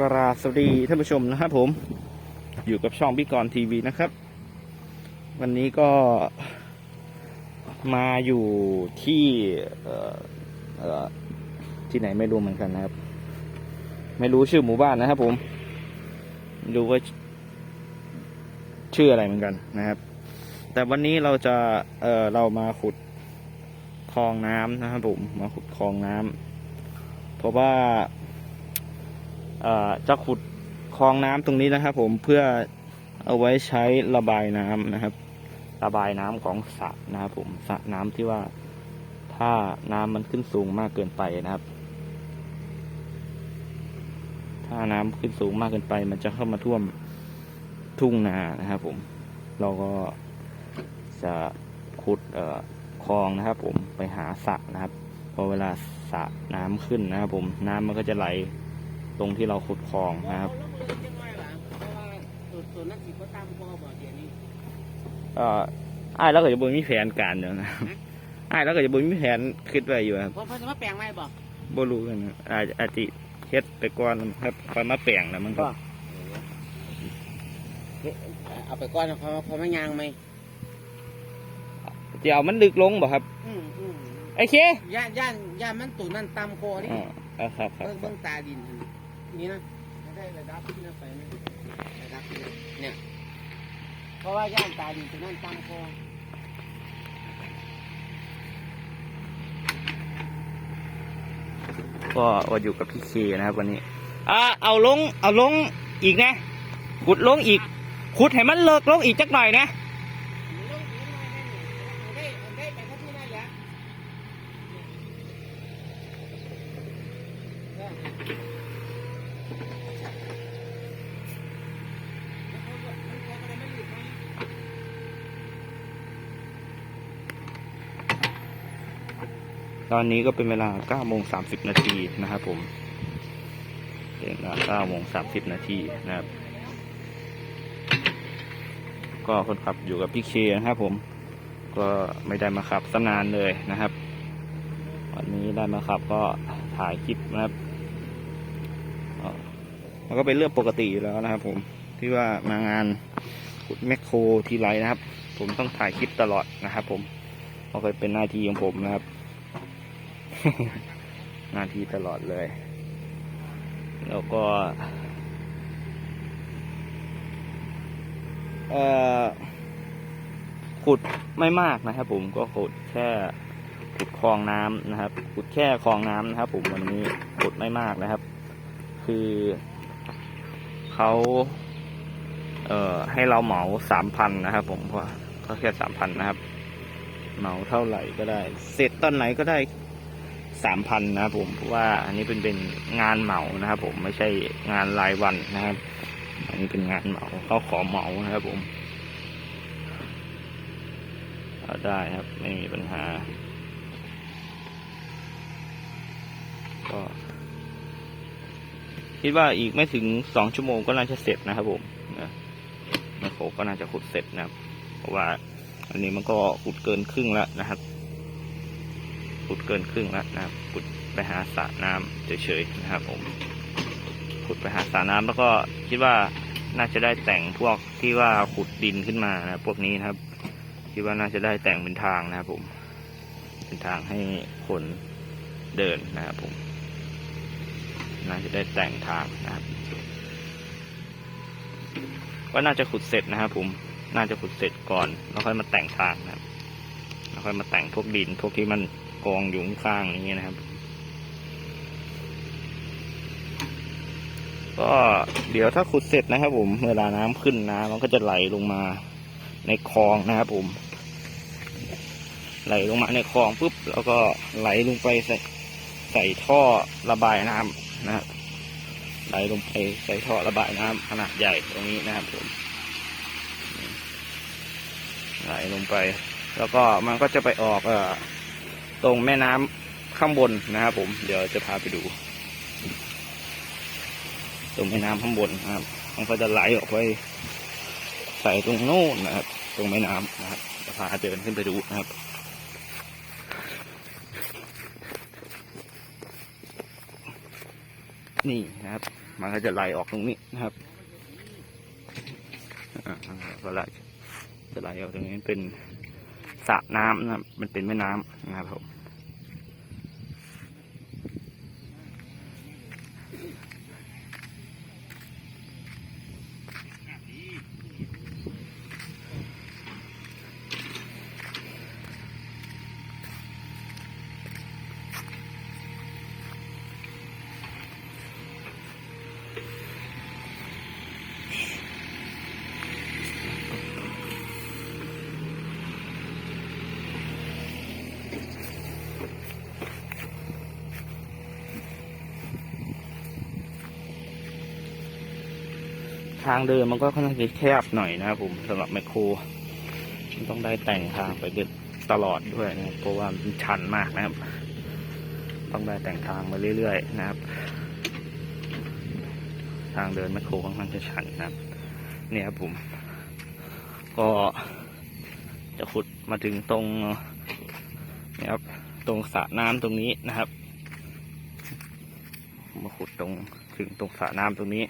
กราสวัสดีท่านผู้ชมนะครับผม อยู่กับช่องพี่กรณ์ทีวีนะครับ วันนี้ก็มาอยู่ที่ที่ไหนไม่รู้เหมือนกันนะครับ ไม่รู้ชื่อหมู่บ้านนะครับผมไม่รู้ว่าชื่ออะไรเหมือนกันนะครับ แต่วันนี้เราจะเเรามาขุดคลองน้ำนะครับผมมาขุดคลองน้ำเพราะว่า จะขุดคลองน้ำตรงนี้นะครับ ผมเพื่อเอาไว้ใช้ระบายน้ำนะครับ ระบายน้ำของสระนะครับผมสระน้ำที่ว่าถ้าน้ำมันขึ้นสูงมากเกินไปนะครับ ถ้าน้ำขึ้นสูงมากเกินไป มันจะเข้ามาท่วมทุ่งนานะครับ ผมเราก็จะขุดคลองนะครับ ผมไปหาสระนะครับ พอเวลาสระน้ำขึ้นนะครับ ผมน้ำมันก็จะไหล ตรงที่เราขุดคลองนะครับแล้วมือจะง่ายหรอเพราะว่าตัวตัวนักขี่ก็ตามพ่อบอกเดี๋ยวนี้เอ่ออ้ายแล้วก็จะบ่มีแผนการเดี๋ยวนะครับอ้ายแล้วก็จะบ่มีแผนคิดไว้อยู่ครับเพราะเพิ่นจะมาแปลงไหมบอกบ่รู้กันนะอาจอาจจะเฮ็ดไปก่อนครับคอยมาแปลงแล้วมันก็เอาไปก้อนเขาเขาไม่ยางไหมจะเอามันลึกลงบ่ครับอืมอืมไอ้เคย่านย่านย่านมันตูนั่นตามคอนี่อ๋อเอาครับครับเบิ่งเบิ่งตาดิน นี่นะได้ระดับที่นั่นไปนะระดับนี้เนี่ย เพราะว่าย่านตาดินตูนั่นตามคอก็ว่าอยู่กับพี่เคนะครับวันนี้อ่าเอาลง เอาลงอีกนะ ขุดลงอีก ขุดให้มันเลิกลงอีกจักหน่อยนะ ได้ได้ไปทัที่นั่นแหละ ตอนนี้ก็เป็นเวลา9โมง30 นาทีนะครับผมเป็นเวลา9โมง30 นาทีนะครับ ก็คนขับอยู่กับพี่เคนะครับผม ก็ไม่ได้มาขับสนานเลยนะครับ วันนี้ได้มาขับก็ถ่ายคลิปนะครับมันก็เป็นเรื่องปกติอยู่แล้วนะครับ ผมที่ว่ามางานขุดแมคโครทีไรนะครับ ผมต้องถ่ายคลิปตลอดนะครับ ผมเพราะเคยเป็นหน้าที่ของผมนะครับ นาทีตลอดเลย แล้วก็ เอ่อ ขุดไม่มากนะครับผมก็ขุดแค่ขุดคลองน้ำนะครับ ขุดแค่คลองน้ำนะครับผมวันนี้ขุดไม่มากนะครับ คือเขาเอ่อให้เราเหมาสามพันนะครับ ผมก็ก็แค่สามพันนะครับ เหมาเท่าไหร่ก็ได้ เสร็จตอนไหนก็ได้ สามพันนะครับผมเพราะว่าอันนี้เป็นเป็นงานเหมานะครับผมไม่ใช่งานรายวันนะครับ อันนี้เป็นงานเหมาเขาขอเหมานะครับผมเอาได้ครับไม่มีปัญหา ก็คิดว่าอีกไม่ถึงสองชั่วโมงก็น่าจะเสร็จนะครับผมนะแมคโครก็น่าจะขุดเสร็จนะครับ เพราะว่าอันนี้มันก็ขุดเกินครึ่งแล้วนะครับ ขุดเกินครึ่งแล้วนะครับขุดไปหาสระน้ำเฉยๆนะครับ ผมขุดไปหาสระน้ำแล้วก็คิดว่าน่าจะได้แต่งพวกที่ว่าขุดดินขึ้นมานะพวกนี้นะครับ คิดว่าน่าจะได้แต่งเป็นทางนะครับผม เป็นทางให้คนเดินนะครับผม น่าจะได้แต่งทางนะครับก็น่าจะขุดเสร็จนะครับผม น่าจะขุดเสร็จก่อน แล้วค่อยมาแต่งทางนะครับ แล้วค่อยมาแต่งพวกดินพวกที่มัน กองอยู่ข้างนี้นะครับ ก็เดี๋ยวถ้าขุดเสร็จนะครับ ผม เวลาน้ำขึ้นน้ำมันก็จะไหลลงมาในคลองนะครับผม ไหลลงมาในคลองปุ๊บ แล้วก็ไหลลงไปใส่ใส่ท่อระบายน้ำนะครับไหลลงไปใส่ท่อระบายน้ำขนาดใหญ่ตรงนี้นะครับผมไหลลงไป แล้วก็มันก็จะไปออกเอ่อ ตรงแม่น้ำข้างบนนะครับผมเดี๋ยวจะพาไปดู ตรงแม่น้ำข้างบนนะครับ มันก็จะไหลออกไปใส่ตรงโน้นนะครับ ตรงแม่น้ำนะครับจะพาเดินขึ้นไปดูนะครับนี่นะครับ มันก็จะไหลออกตรงนี้นะครับอ่าก็ไหลจะไหลออกตรงนี้เป็น ระน้ำนะครับ มันเป็นแม่น้ำนะครับผม ทางเดินมันก็ค่อนข้างจะแคบหน่อยนะครับผมสำหรับแมคโครมันต้องได้แต่งทางไปเดินตลอดด้วยนะครับเพราะว่ามันชันมากนะครับ ต้องได้แต่งทางมาเรื่อยๆนะครับ ทางเดินแมคโครค่อนข้างจะชันนะครับ เนี่ยครับผม ก็จะขุดมาถึงตรงนี่ยครับ ตรงสระน้ำตรงนี้นะครับ มาขุดตรงถึงตรงสระน้ำตรงนี้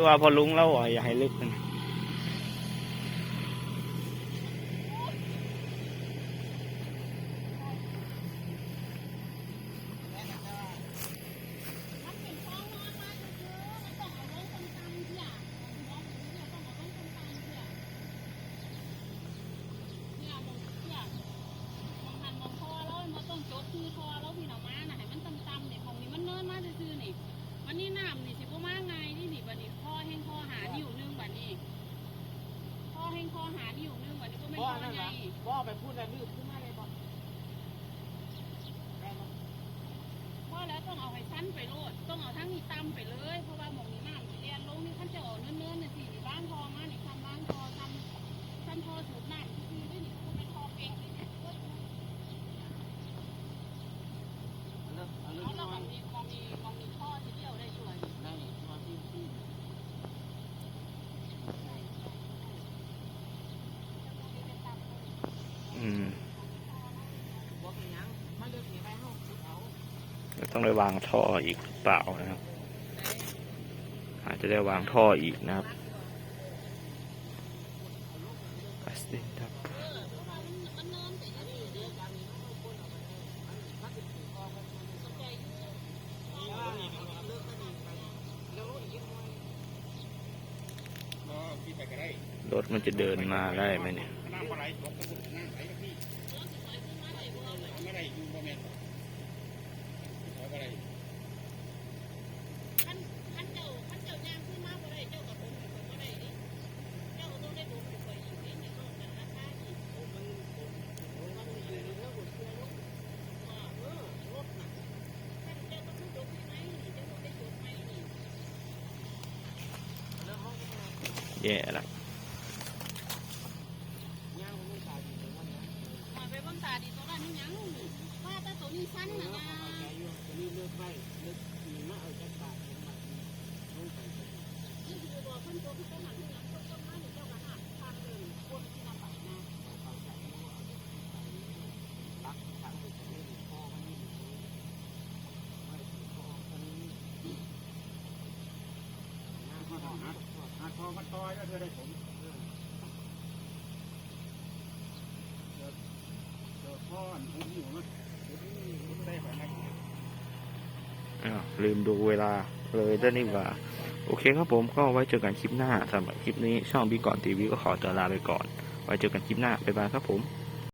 คือว่าพอลุงแล้วอะอย่าให้ลึกนะ บ่อนั่นนะบ่อไปพูดแล้วลืมขึ้นมาเลยบ่ได้บ่ ว่าแล้วต้องเอาให้สั้นไปโลด ต้องเอาทั้งนี้ตำไปเลย เพราะว่าหมองนี้น้ำเรียนลงนี่ขั้นจะออกเนื้อเนื้อเนี่ยสินี่บ้านพอมานี่ทำบ้านพอทำทำพอสูบน้ำคือด้วยนี่ก็เป็นทอเองนี่เนี่ยก็ ล อืม บอกเป็นหยังมาเลือกนี่ไปห้องขุดเอา แล้ว ต้องได้วางท่ออีกหรือเปล่านะครับ อาจจะได้วางท่ออีกนะครับกัสตินครับรถมันจะเดินมาได้ไหมเนี่ย น้ำอะไรตกกระปุกน้ำไหลกับพี่ไม่ได้อยู่บ่แม่นเอาอะไร ขั้นขั้นเจ้าขั้นเจ้าย่างขึ้นมาบ่ได้เจ้ากับผมเป็นคนบ่ได้ดิเจ้าก็ต้องได้ผมเป็นคนอีกนิดนึงก็กันราคาอีกผมมันผมผมมันอยู่ในเรื่องบนเรือรถว่าเออรถน่ะขั้นเจ้าก็ต้องจบที่ไหนนี่เจ้าต้องได้จบไหมนี่ แย่ละย่างมันตายอยู่ตรงนั้นนะมาไปเหักหักคอมันตอยแล้วเธอได้ผมเกิดเกิดพ่อนผมอยู่มั้ยได้แบบไหนอ้าวลืมดูเวลาเลยได้นี่ว่า โอเคครับผมก็ไว้เจอกันคลิปหน้าสำหรับคลิปนี้ช่องบีก่อนทีวีก็ขอตัวลาไปก่อน ไว้เจอกันคลิปหน้าบ๊ายบายครับผม